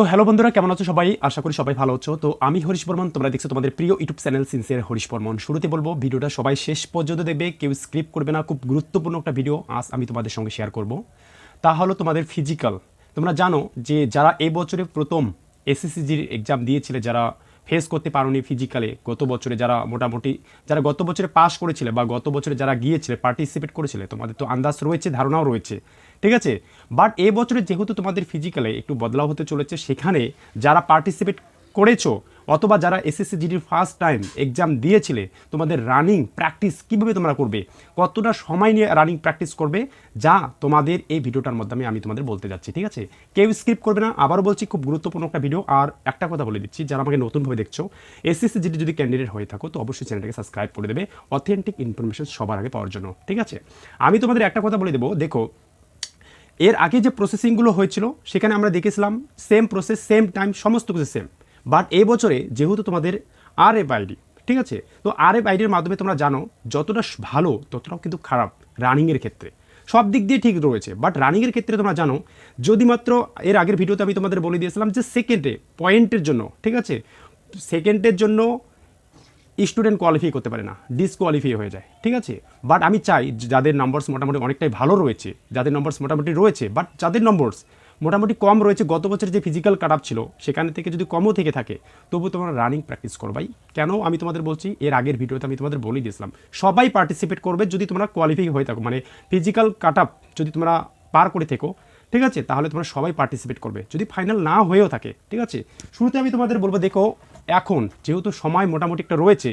তো হ্যালো বন্ধুরা, কেমন আছো সবাই? আশা করি সবাই ভালো আছো। তো আমি হরিশ বর্মন, তোমরা দেখছ তোমাদের প্রিয় YouTube channel sincere Harish Barman. শুরুতে বলব, ভিডিওটা সবাই শেষ পর্যন্ত দেখবে, কেউ স্ক্রিপ করবে না। খুব গুরুত্বপূর্ণ একটা ভিডিও আজ আমি তোমাদের সঙ্গে শেয়ার করব। তা হলো তোমাদের ফিজিক্যাল তোমরা জানো যে যারা এই বছরে প্রথম এসএসসিজির এক্সাম দিয়েছিলে, যারা ফেস করতে পারোনি ফিজিক্যালে গত বছরে যারা মোটামুটি, যারা গত বছরে পাশ করেছিলে বা গত বছরে যারা গিয়েছিলে পার্টিসিপেট করেছিলে, তোমাদের তো আন্দাজ রয়েছে, ধারণাও রয়েছে। ঠিক আছে? বাট এ বছরে যেহেতু তোমাদের ফিজিক্যালে একটু বদলাও হতে চলেছে, সেখানে যারা পার্টিসিপেট করেছ? অথবা যারা এসএসসি জিডির ফার্স্ট টাইম এক্সাম দিয়েছিলে, তোমাদের রানিং প্র্যাকটিস কীভাবে তোমরা করবে? কতটা সময় নিয়ে রানিং প্র্যাকটিস করবে? যা তোমাদের এই ভিডিওটার মাধ্যমে আমি তোমাদের বলতে যাচ্ছি, ঠিক আছে? কেউ স্কিপ করবে না, আবারও বলছি, খুব গুরুত্বপূর্ণ একটা ভিডিও আর একটা কথা বলে দিচ্ছি, যারা আমাকে নতুনভাবে দেখছ এসএসসি জিডি যদি ক্যান্ডিডেট হয়ে থাকো, তো অবশ্যই চ্যানেলটাকে সাবস্ক্রাইব করে দেবে। অথেন্টিক ইনফরমেশন সবার আগে পাওয়ার জন্য, ঠিক আছে? আমি তোমাদের একটা কথা বলে দেবো, দেখো, এর আগে যে প্রসেসিংগুলো হয়েছিল, সেখানে আমরা দেখেছিলাম সেম প্রসেস সেম টাইম সমস্ত কিছু সেম বাট এই বছরে যেহেতু তোমাদের আর এফ আইডি ঠিক আছে? তো আর এফ আইডির মাধ্যমে তোমরা জানো, যতটা ভালো, ততটাও কিন্তু খারাপ রানিংয়ের ক্ষেত্রে। সব দিক দিয়ে ঠিক রয়েছে বাট রানিংয়ের ক্ষেত্রে তোমরা জানো, যদি মাত্র এর আগের ভিডিওতে আমি তোমাদের বলে দিয়েছিলাম যে সেকেন্ডে পয়েন্টের জন্য, ঠিক আছে? সেকেন্ডের জন্য স্টুডেন্ট কোয়ালিফাই করতে পারে না ডিসকোয়ালিফাই হয়ে যায়, ঠিক আছে? বাট আমি চাই, যাদের নম্বরস মোটামুটি অনেকটাই ভালো রয়েছে, যাদের নম্বরস মোটামুটি রয়েছে বাট যাদের নম্বরস মোটামুটি কম রয়েছে। গত বছর যে ফিজিক্যাল কাট ছিল, সেখানে থেকে যদি কমও থেকে থাকে, তবু তোমরা রানিং প্র্যাকটিস করবাই কেন? আমি তোমাদের বলছি, এর আগের ভিডিওতে আমি তোমাদের বলেই দিয়েছিলাম। সবাই পার্টিসিপেট করবে যদি তোমরা কোয়ালিফাই হয়ে থাকো। মানে ফিজিক্যাল কাট যদি তোমরা পার করে থেকো, ঠিক আছে? তাহলে তোমরা সবাই পার্টিসিপেট করবে। যদি ফাইনাল না হয়েও থাকে, ঠিক আছে? শুরুতে আমি তোমাদের বলব, দেখো, এখন যেহেতু সময় মোটামুটি একটা রয়েছে,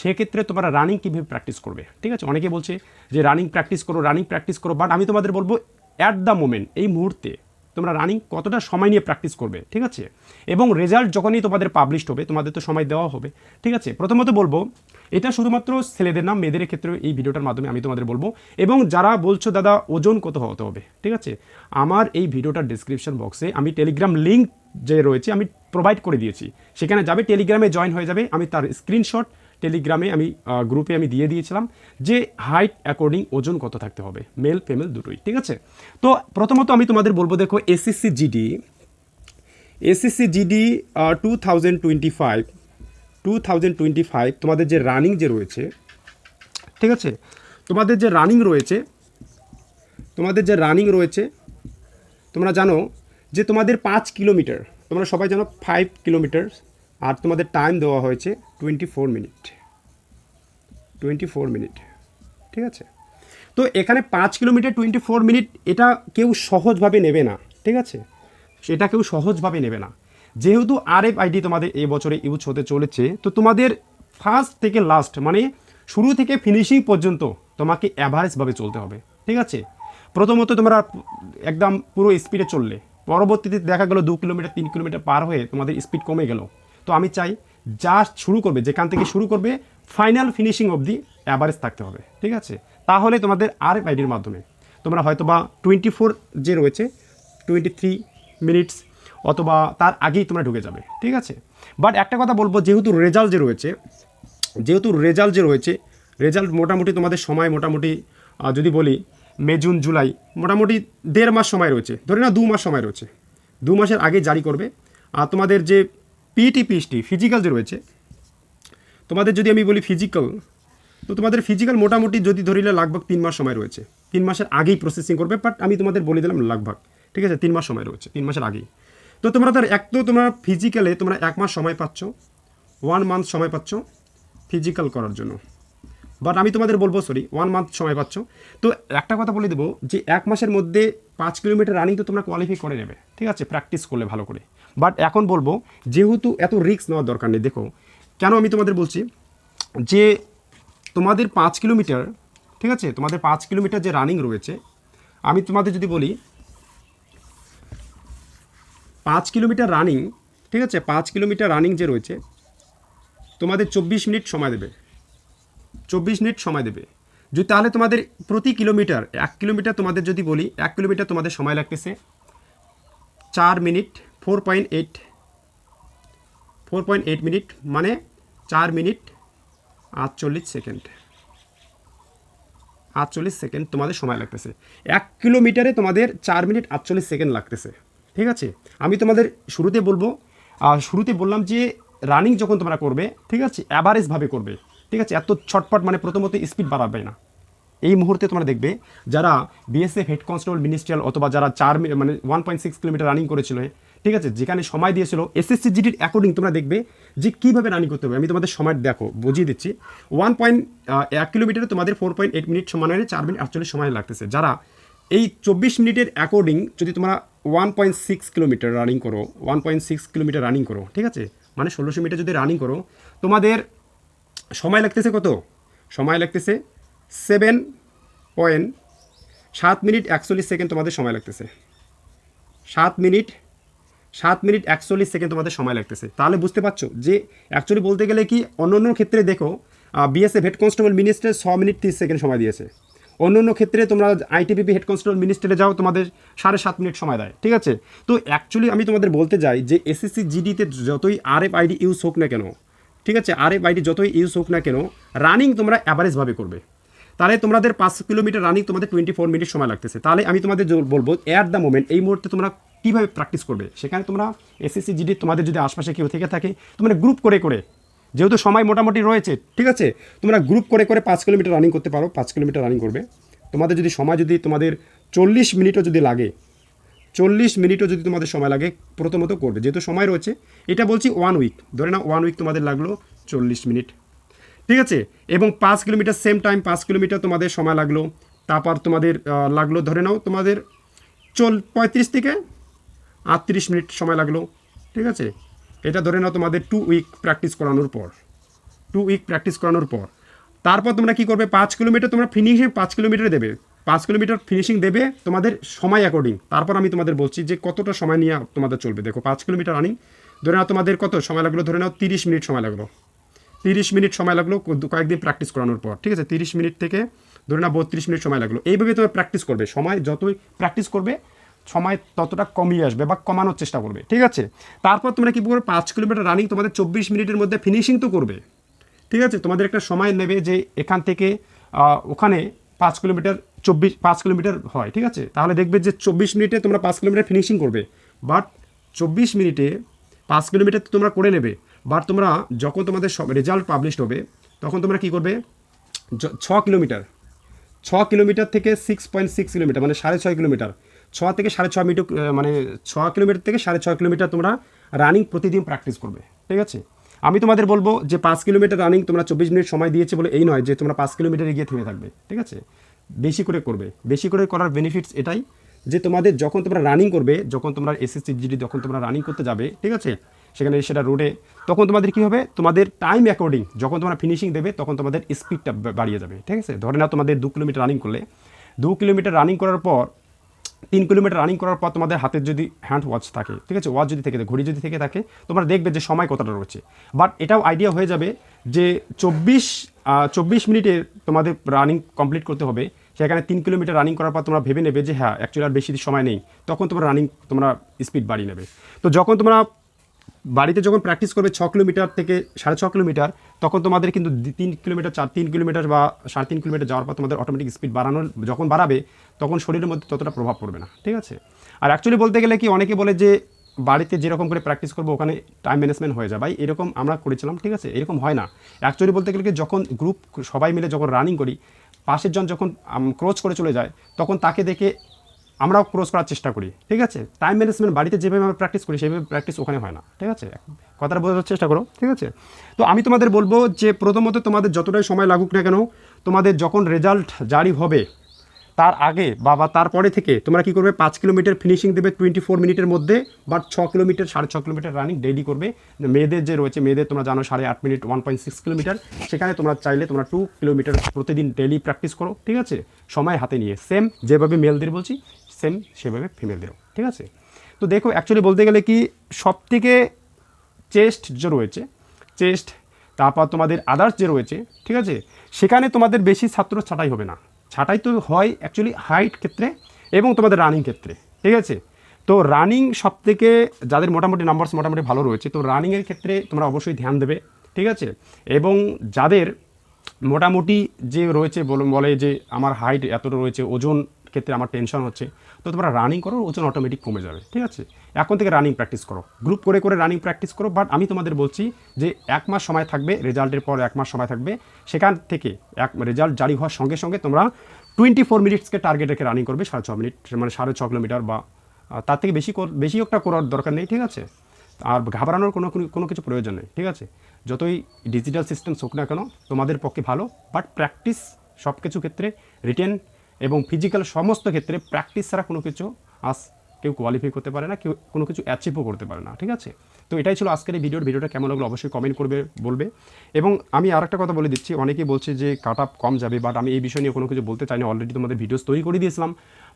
সেক্ষেত্রে তোমরা রানিং কীভাবে প্র্যাকটিস করবে, ঠিক আছে? অনেকে বলছে যে রানিং প্র্যাকটিস করো রানিং প্র্যাকটিস করো বাট আমি তোমাদের বলব অ্যাট দ্য মোমেন্ট এই মুহূর্তে তোমরা রানিং কতটা সময় নিয়ে প্র্যাকটিস করবে, ঠিক আছে? এবং রেজাল্ট যখনই তোমাদের পাবলিশড হবে, তোমাদের তো সময় দেওয়া হবে, ঠিক আছে? প্রথমত বলব, এটা শুধুমাত্র ছেলেদের নাম মেয়েদের ক্ষেত্রে এই ভিডিওটার মাধ্যমে আমি তোমাদের বলব। এবং যারা বলছো, দাদা, ওজন কত হতে হবে? ঠিক আছে? আমার এই ভিডিওটার ডিসক্রিপশন বক্সে আমি টেলিগ্রাম লিঙ্ক যে রয়েছে, আমি প্রোভাইড করে দিয়েছি। সেখানে যাবে টেলিগ্রামে জয়েন হয়ে যাবে, আমি তার স্ক্রিনশট টেলিগ্রামে আমি গ্রুপে আমি দিয়ে দিয়েছিলাম যে হাইট অ্যাকর্ডিং ওজন কত থাকতে হবে, মেল, ফিমেল দুটোই, ঠিক আছে? তো প্রথমত আমি তোমাদের বলব, দেখো, SSC GD SSC GD two thousand twenty five two thousand twenty five তোমাদের যে রানিং যে রয়েছে, ঠিক আছে? তোমাদের যে রানিং রয়েছে, তোমাদের যে রানিং রয়েছে, তোমরা জানো যে তোমাদের পাঁচ কিলোমিটার, তোমরা সবাই জানো ফাইভ কিলোমিটার আর তোমাদের টাইম দেওয়া হয়েছে twenty four minute twenty four minute ঠিক আছে? তো এখানে পাঁচ কিলোমিটার টোয়েন্টি ফোর মিনিট এটা কেউ সহজভাবে নেবে না। ঠিক আছে? এটা কেউ সহজভাবে নেবে না। যেহেতু আর এফ আইডি তোমাদের এই বছরে ইউজ হতে চলেছে, তো তোমাদের ফার্স্ট থেকে লাস্ট মানে শুরু থেকে ফিনিশিং পর্যন্ত তোমাকে অ্যাভারেজভাবে চলতে হবে। ঠিক আছে? প্রথমত তোমরা একদম পুরো স্পিডে চললে। পরবর্তীতে দেখা গেলো দু কিলোমিটার, তিন কিলোমিটার পার হয়ে তোমাদের স্পিড কমে গেল। তো আমি চাই যা শুরু করবে, যেখান থেকে শুরু করবে ফাইনাল ফিনিশিং অবধি অ্যাভারেজ থাকতে হবে, ঠিক আছে? তাহলে তোমাদের আর আইডির মাধ্যমে। তোমরা হয়তো বা টোয়েন্টি ফোর যে রয়েছে টোয়েন্টি থ্রি মিনিটস অথবা তার আগেই তোমরা ঢুকে যাবে, ঠিক আছে? বাট একটা কথা বলব, যেহেতু রেজাল্ট যে রয়েছে, যেহেতু রেজাল্ট যে রয়েছে রেজাল্ট মোটামুটি তোমাদের সময় মোটামুটি যদি বলি, মে, জুন, জুলাই, মোটামুটি দেড় মাস সময় রয়েছে, ধরে না দু মাস সময় রয়েছে। দু মাসের আগে জারি করবে। আর তোমাদের যে পিটি পিএইচটি ফিজিক্যাল যে রয়েছে, তোমাদের যদি আমি বলি ফিজিক্যাল তো তোমাদের ফিজিক্যাল মোটামুটি যদি ধরিলে লাগভাগ তিন মাস সময় রয়েছে। তিন মাসের আগেই প্রসেসিং করবে বাট আমি তোমাদের বলে দিলাম লাগভাগ। ঠিক আছে? তিন মাস সময় রয়েছে, তিন মাসের আগেই। তো তোমরা তার এক তো তোমরা ফিজিক্যালে তোমরা এক মাস সময় পাচ্ছ ওয়ান মান্থ সময় পাচ্ছ ফিজিক্যাল করার জন্য। বাট আমি তোমাদের বলব সরি ওয়ান মান্থ সময় পাচ্ছ। তো একটা কথা বলে দেবো যে এক মাসের মধ্যে পাঁচ কিলোমিটার রানিং তো তোমরা কোয়ালিফাই করে নেবে। ঠিক আছে? প্র্যাকটিস করলে ভালো করে। বাট এখন বলব, যেহেতু এত রিস্ক নেওয়ার দরকার নেই, দেখো, কেন আমি তোমাদের বলছি? যে তোমাদের পাঁচ কিলোমিটার, ঠিক আছে? তোমাদের পাঁচ কিলোমিটার যে রানিং রয়েছে, আমি তোমাদের যদি বলি, পাঁচ কিলোমিটার রানিং ঠিক আছে? পাঁচ কিলোমিটার রানিং যে রয়েছে, তোমাদের চব্বিশ মিনিট সময় দেবে। চব্বিশ মিনিট সময় দেবে। যদি তাহলে তোমাদের প্রতি কিলোমিটার, এক কিলোমিটার তোমাদের যদি বলি, এক কিলোমিটার তোমাদের সময় লাগতেছে চার minute, four point eight, four point eight minute মানে চার মিনিট আটচল্লিশ সেকেন্ড। আটচল্লিশ সেকেন্ড তোমাদের সময় লাগতেছে। এক কিলোমিটারে তোমাদের চার মিনিট আটচল্লিশ সেকেন্ড লাগতেছে। ঠিক আছে? আমি তোমাদের শুরুতে বলব শুরুতে বললাম যে রানিং যখন তোমরা করবে, ঠিক আছে? অ্যাভারেজভাবে করবে। ঠিক আছে, এত ছটপট মানে প্রথমত স্পিড বাড়াবে না। এই মুহূর্তে তোমরা দেখবে, যারা বিএসএফ হেড কনস্টেবল মিনিস্ট্রিয়াল অথবা যারা চার মানে one point six kilometre running করেছিল, ঠিক আছে, যেখানে সময় দিয়েছিল এসএসসি জিডির অ্যাকর্ডিং তোমরা দেখবে যে কীভাবে রানিং করতে হবে। আমি তোমাদের সময় দেখো, বুঝিয়ে দিচ্ছি। ওয়ান পয়েন্ট এক কিলোমিটারে তোমাদের ফোর পয়েন্ট এইট মিনিট সমান হয় চার মিনিট আটচল্লিশ সময় লাগতেছে। যারা এই চব্বিশ মিনিটের অ্যাকর্ডিং যদি তোমরা one point six kilometre running করো one point six kilometre running করো, ঠিক আছে মানে ষোলোশো মিটার যদি রানিং করো, তোমাদের সময় লাগতেছে কত? সময় লাগতেছে সেভেন পয়েন্ট সাত মিনিট একচল্লিশ সেকেন্ড তোমাদের সময় লাগতেছে। সাত মিনিট সাত মিনিট একচল্লিশ সেকেন্ড তোমাদের সময় লাগতেছে। তাহলে বুঝতে পারছ যে অ্যাকচুয়ালি বলতে গেলে কি অন্য অন্য ক্ষেত্রে দেখো বিএসএফ হেড কনস্টেবল মিনিস্টার ছ মিনিট তিরিশ সেকেন্ড সময় দিয়েছে। অন্য অন্য ক্ষেত্রে তোমরা আইটিপিপি হেড কনস্টেবল মিনিস্টারে যাও, তোমাদের সাড়ে সাত মিনিট সময় দেয়, ঠিক আছে? তো অ্যাকচুয়ালি আমি তোমাদের বলতে যাই যে এসএসসি জিডিতে যতই আর এফ আইডি ইউজ হোক না কেন ঠিক আছে? আর এফ আইডি যতই ইউজ হোক না কেন রানিং তোমরা অ্যাভারেজভাবে করবে। তাহলে তোমাদের পাঁচ কিলোমিটার রানিং তোমাদের টোয়েন্টি ফোর মিনিট সময় লাগতেছে। তাহলে আমি তোমাদের বলব অ্যাট দ্য মোমেন্ট এই মুহূর্তে তোমরা কীভাবে প্র্যাকটিস করবে? সেখানে তোমরা এসএসসি জিডি তোমাদের যদি আশপাশে কেউ থেকে থাকে, তোমরা গ্রুপ করে করে, যেহেতু সময় মোটামুটি রয়েছে, ঠিক আছে? তোমরা গ্রুপ করে করে পাঁচ কিলোমিটার রানিং করতে পারো, পাঁচ কিলোমিটার রানিং করবে। তোমাদের যদি সময় যদি তোমাদের চল্লিশ মিনিটও যদি লাগে চল্লিশ মিনিটও যদি তোমাদের সময় লাগে, প্রথমত করবে। যেহেতু সময় রয়েছে, এটা বলছি ওয়ান উইক ধরে না ওয়ান উইক তোমাদের লাগল চল্লিশ মিনিট। ঠিক আছে? এবং পাঁচ কিলোমিটার সেম টাইম পাঁচ কিলোমিটার তোমাদের সময় লাগল। তারপর তোমাদের লাগল ধরে নাও তোমাদের চল, পঁয়ত্রিশ থেকে আটত্রিশ মিনিট সময় লাগল। ঠিক আছে? এটা ধরে নাও তোমাদের টু উইক প্র্যাকটিস করানোর পর। টু উইক প্র্যাকটিস করানোর পর। তারপর তোমরা কি করবে? পাঁচ কিলোমিটার তোমরা ফিনিশিং পাঁচ কিলোমিটারে দেবে। পাঁচ কিলোমিটার ফিনিশিং দেবে তোমাদের সময় অ্যাকর্ডিং তারপর আমি তোমাদের বলছি যে কতটা সময় নিয়ে তোমাদের চলবে। দেখো, পাঁচ কিলোমিটার রানিং ধরে নাও তোমাদের কত সময় লাগল? ধরে নাও তিরিশ মিনিট সময় লাগল। তিরিশ মিনিট সময় লাগল কয়েকদিন প্র্যাকটিস করানোর পর, ঠিক আছে? তিরিশ মিনিট থেকে ধরে নাও বত্রিশ মিনিট সময় লাগল। এইভাবে তুমি প্র্যাকটিস করবে। সময় যতই প্র্যাকটিস করবে, সময় ততটা কমিয়ে আসবে বা কমানোর চেষ্টা করবে, ঠিক আছে? তারপর তোমরা কী করবে? পাঁচ কিলোমিটার রানিং তোমাদের চব্বিশ মিনিটের মধ্যে ফিনিশিং তো করবে, ঠিক আছে? তোমাদের একটা সময় নেবে যে এখান থেকে ওখানে পাঁচ কিলোমিটার চব্বিশ, পাঁচ কিলোমিটার হয়, ঠিক আছে? তাহলে দেখবে যে চব্বিশ মিনিটে তোমরা পাঁচ কিলোমিটার ফিনিশিং করবে। বাট চব্বিশ মিনিটে পাঁচ কিলোমিটার তোমরা করে নেবে। বাট তোমরা যখন তোমাদের সব রেজাল্ট পাবলিশ হবে, তখন তোমরা কী করবে? ছ কিলোমিটার ছ কিলোমিটার থেকে সিক্স পয়েন্ট সিক্স কিলোমিটার মানে সাড়ে ছয় কিলোমিটার। ছ থেকে সাড়ে ছয় মিটার মানে ছ কিলোমিটার থেকে সাড়ে ছয় কিলোমিটার তোমরা রানিং প্রতিদিন প্র্যাকটিস করবে, ঠিক আছে? আমি তোমাদের বলব যে পাঁচ কিলোমিটার রানিং তোমরা চব্বিশ মিনিট সময় দিয়েছে বলে এই নয় যে তোমরা পাঁচ কিলোমিটারে গিয়ে থেমে থাকবে, ঠিক আছে? বেশি করে করবে। বেশি করে করার বেনিফিটস এটাই যে তোমাদের যখন তোমরা রানিং করবে, যখন তোমরা এসএসসি জিডি যখন তোমরা রানিং করতে যাবে, ঠিক আছে? সেখানে সেটা রোডে তখন তোমাদের কী হবে? তোমাদের টাইম অ্যাকর্ডিং যখন তোমরা ফিনিশিং দেবে, তখন তোমাদের স্পিডটা বাড়িয়ে যাবে, ঠিক আছে? ধরে নাও তোমাদের দু কিলোমিটার রানিং করলে। দু কিলোমিটার রানিং করার পর তিন কিলোমিটার রানিং করার পর তোমাদের হাতের যদি হ্যান্ড ওয়াচ থাকে ঠিক আছে? ওয়াচ যদি থেকে থাকে, ঘড়ি যদি থেকে থাকে তোমরা দেখবে যে সময় কতটা রয়েছে। বাট এটাও আইডিয়া হয়ে যাবে যে চব্বিশ চব্বিশ মিনিটে তোমাদের রানিং কমপ্লিট করতে হবে। সেখানে তিন কিলোমিটার রানিং করার পর তোমরা ভেবে নেবে যে হ্যাঁ অ্যাকচুয়ালি আর বেশি সময় নেই। তখন তোমরা রানিং তোমরা স্পিড বাড়িয়ে নেবে। তো যখন তোমরা বাড়িতে যখন প্র্যাকটিস করবে ছ কিলোমিটার থেকে সাড়ে ছ কিলোমিটার, তখন তোমাদের কিন্তু তিন কিলোমিটার, চার, তিন কিলোমিটার বা সাড়ে তিন কিলোমিটার যাওয়ার পর তোমাদের অটোমেটিক স্পিড বাড়ানোর, যখন বাড়াবে, তখন শরীরের মধ্যে ততটা প্রভাব পড়বে না, ঠিক আছে? আর অ্যাকচুয়ালি বলতে গেলে কি, অনেকে বলে যে বাড়িতে যেরকম করে প্র্যাকটিস করব, ওখানে টাইম ম্যানেজমেন্ট হয়ে যায়। ভাই, এরকম আমরা করেছিলাম, ঠিক আছে? এরকম হয় না। অ্যাকচুয়ালি বলতে গেলে কি, যখন গ্রুপ সবাই মিলে যখন রানিং করি, পাশের জন যখন ক্রোচ করে চলে যায়, তখন তাকে দেখে আমরাও ক্রস করার চেষ্টা করি, ঠিক আছে? টাইম ম্যানেজমেন্ট বাড়িতে যেভাবে আমরা প্র্যাকটিস করি, সেভাবে প্র্যাকটিস ওখানে হয় না, ঠিক আছে? কথাটা বোঝার চেষ্টা করো, ঠিক আছে? তো আমি তোমাদের বলব যে প্রথমত তোমাদের যতটাই সময় লাগুক না কেন, তোমাদের যখন রেজাল্ট জারি হবে, তার আগে বা বা তারপরে থেকে তোমরা কি করবে? পাঁচ কিলোমিটার ফিনিশিং দেবে টোয়েন্টি ফোর মিনিটের মধ্যে বাট ছ কিলোমিটার, সাড়ে ছ কিলোমিটার রানিং ডেইলি করবে। মেয়েদের যে রয়েছে, মেয়েদের তোমরা জানো সাড়ে আট minute one point six kilometre. সেখানে তোমরা চাইলে তোমরা টু কিলোমিটার প্রতিদিন ডেইলি প্র্যাকটিস করো, ঠিক আছে? সময় হাতে নিয়ে। সেম যেভাবে মেলদের বলছি সেম, সেভাবে ফিমেলদেরও ঠিক আছে? তো দেখো অ্যাকচুয়ালি বলতে গেলে কি সব থেকে চেস্ট যে রয়েছে, চেস্ট, তারপর তোমাদের আদার্স যে রয়েছে, ঠিক আছে? সেখানে তোমাদের বেশি ছাত্র ছাঁটাই হবে না। ছাটাই তো হয় অ্যাকচুয়ালি হাইট ক্ষেত্রে এবং তোমাদের রানিং ক্ষেত্রে, ঠিক আছে? তো রানিং সব থেকে যাদের মোটামুটি নাম্বারস মোটামুটি ভালো রয়েছে, তো রানিংয়ের ক্ষেত্রে তোমরা অবশ্যই ধ্যান দেবে, ঠিক আছে? এবং যাদের মোটামুটি যে রয়েছে বল- যে আমার হাইট এতটা রয়েছে, ওজন ক্ষেত্রে আমার টেনশন হচ্ছে, তো তোমরা রানিং করো, ওজন অটোমেটিক কমে যাবে, ঠিক আছে? এখন থেকে রানিং প্র্যাকটিস করো। গ্রুপ করে করে রানিং প্র্যাকটিস করো বাট আমি তোমাদের বলছি যে এক মাস সময় থাকবে রেজাল্টের পর এক মাস সময় থাকবে, সেখান থেকে এক রেজাল্ট জারি হওয়ার সঙ্গে সঙ্গে তোমরা টোয়েন্টি ফোর মিনিটসকে টার্গেট রেখে রানিং করবে, সাড়ে ছ মিনিট মানে সাড়ে ছ কিলোমিটার বা তার থেকে বেশি বেশি একটা করার দরকার নেই, ঠিক আছে? আর ঘাবড়ানোর কোনো, কোনো- কোনো কিছু প্রয়োজন নেই, ঠিক আছে? যতই ডিজিটাল সিস্টেম হোক না কেন, তোমাদের পক্ষে ভালো বাট প্র্যাকটিস সব কিছু ক্ষেত্রে রিটেন এবং ফিজিক্যাল সমস্ত ক্ষেত্রে প্র্যাকটিস ছাড়া কোনো কিছু আস কেউ কোয়ালিফাই করতে পারে না, কেউ কোনো কিছু অ্যাচিভও করতে পারে না, ঠিক আছে? তো এটাই ছিল আজকের এই ভিডিওর। ভিডিওটা কেমন লাগল অবশ্যই কমেন্ট করবে, বলবে। এবং আমি আর একটা কথা বলে দিচ্ছি, অনেকেই বলছে যে কাট আপ কম যাবে বাট আমি এই বিষয় নিয়ে কোনো কিছু বলতে চাই না অলরেডি তোমাদের ভিডিওস তৈরি করে দিয়েছিলাম।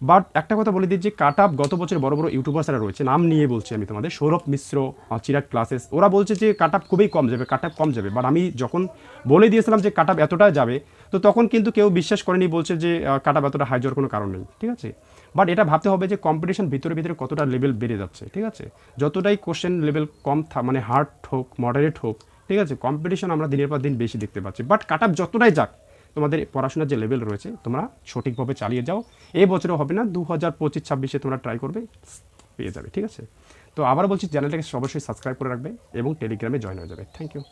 বাট একটা কথা বলে যে কাট আপ গত বছর বড় বড় ইউটিউবার্সরা রয়েছে, নাম নিয়ে বলছি আমি তোমাদের, সৌরভ মিশ্র চিরাগ ক্লাসেস ওরা বলছে যে কাট আপ খুবই কম যাবে কাট আপ কম যাবে। বাট আমি যখন বলে দিয়েছিলাম যে কাট আপ এতটা যাবে, তো তখন কিন্তু কেউ বিশ্বাস করেনি, বলছে যে কাট আপ এতটা হাই যাওয়ার কোনো কারণ নেই, ঠিক আছে? বাট এটা ভাবতে হবে যে কম্পিটিশন ভিতরে ভিতরে কতটা লেভেল বেড়ে যাচ্ছে, ঠিক আছে? যতটাই কোশ্চেন লেভেল কম মানে হার্ড হোক মডারেট হোক, ঠিক আছে? কম্পিটিশন আমরা দিনের পর দিন বেশি দেখতে পাচ্ছি। বাট কাট আপ যতটাই যাক, তোমাদের পড়াশোনার যে লেভেল রয়েছে, তোমরা সঠিকভাবে চালিয়ে যাও। এই বছরও হবে না দু হাজার পঁচিশ ছাব্বিশে তোমরা ট্রাই করবে, পেয়ে যাবে, ঠিক আছে? তো আবার বলছি চ্যানেলটাকে অবশ্যই সাবস্ক্রাইব করে রাখবে এবং টেলিগ্রামে জয়েন হয়ে যাবে। Thank you